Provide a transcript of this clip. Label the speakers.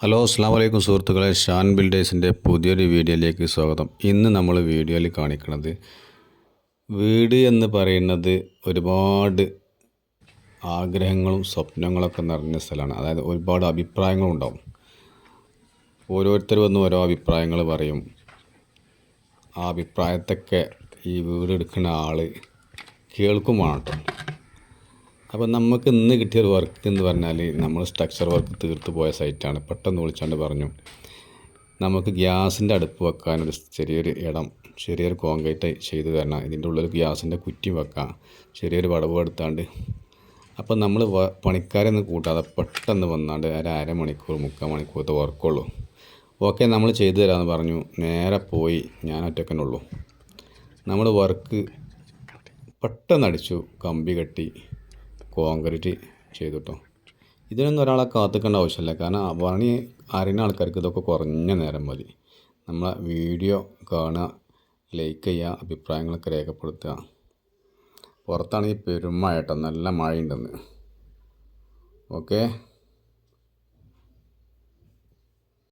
Speaker 1: Hello അസ്സാം വലൈക്കും സുഹൃത്തുക്കളെ. ഷാൻ ബിൽഡേഴ്സിന്റെ പുതിയൊരു വീഡിയോയിലേക്ക് സ്വാഗതം. ഇന്ന് നമ്മൾ വീഡിയോയിൽ കാണിക്കുന്നത് വീട് എന്ന് പറയുന്നത് ഒരുപാട് ആഗ്രഹങ്ങളും സ്വപ്നങ്ങളൊക്കെ നിറഞ്ഞ സ്ഥലമാണ്. അതായത് ഒരുപാട് അഭിപ്രായങ്ങളുണ്ടാവും ഓരോരുത്തർ വന്ന് ഓരോ അഭിപ്രായങ്ങൾ പറയും. ആ അഭിപ്രായത്തൊക്കെ ഈ വീട് എടുക്കുന്ന ആൾ കേൾക്കും കേട്ടോ. അപ്പോൾ നമുക്ക് ഇന്ന് കിട്ടിയൊരു വർക്ക് എന്ന് പറഞ്ഞാൽ നമ്മൾ സ്ട്രക്ചർ വർക്ക് തീർത്ത് പോയ സൈറ്റാണ് പെട്ടെന്ന് വിളിച്ചാണ്ട് പറഞ്ഞു. നമുക്ക് ഗ്യാസിന്റെ അടുപ്പ് വെക്കാനൊരു ചെറിയൊരു ഇടം ചെറിയൊരു കോൺക്രീറ്റ് ചെയ്ത് തരണം. ഇതിന്റെ ഉള്ളിൽ ഗ്യാസിന്റെ കുറ്റി വെക്കാം. ചെറിയൊരു വടവ് എടുത്താണ്ട്. അപ്പം നമ്മൾ പണിക്കാരെ ഒന്ന് കൂട്ടാതെ പെട്ടെന്ന് വന്നാണ്ട് ഒരു അരമണിക്കൂർ മുക്കാൽ മണിക്കൂറത്തെ വർക്കുള്ളൂ ഓക്കെ നമ്മൾ ചെയ്തു തരാമെന്ന് പറഞ്ഞു. നേരെ പോയി ഞാൻ ഒറ്റക്കന്നെ ഉള്ളൂ. നമ്മൾ വർക്ക് പെട്ടെന്ന് അടിച്ചു കമ്പി കെട്ടി. കോൺക്രീറ്റ് ചെയ്തു ഇതിനൊന്നും ഒരാളെ കാത്തിക്കേണ്ട ആവശ്യമില്ല. കാരണം പണി അറിയുന്ന ആൾക്കാർക്ക് ഇതൊക്കെ കുറഞ്ഞ നേരം മതി. നമ്മളെ വീഡിയോ കാണുക ലൈക്ക് ചെയ്യുക അഭിപ്രായങ്ങളൊക്കെ രേഖപ്പെടുത്തുക. പുറത്താണെങ്കിൽ പെരുമഴ നല്ല മഴയുണ്ടെന്ന്. ഓക്കെ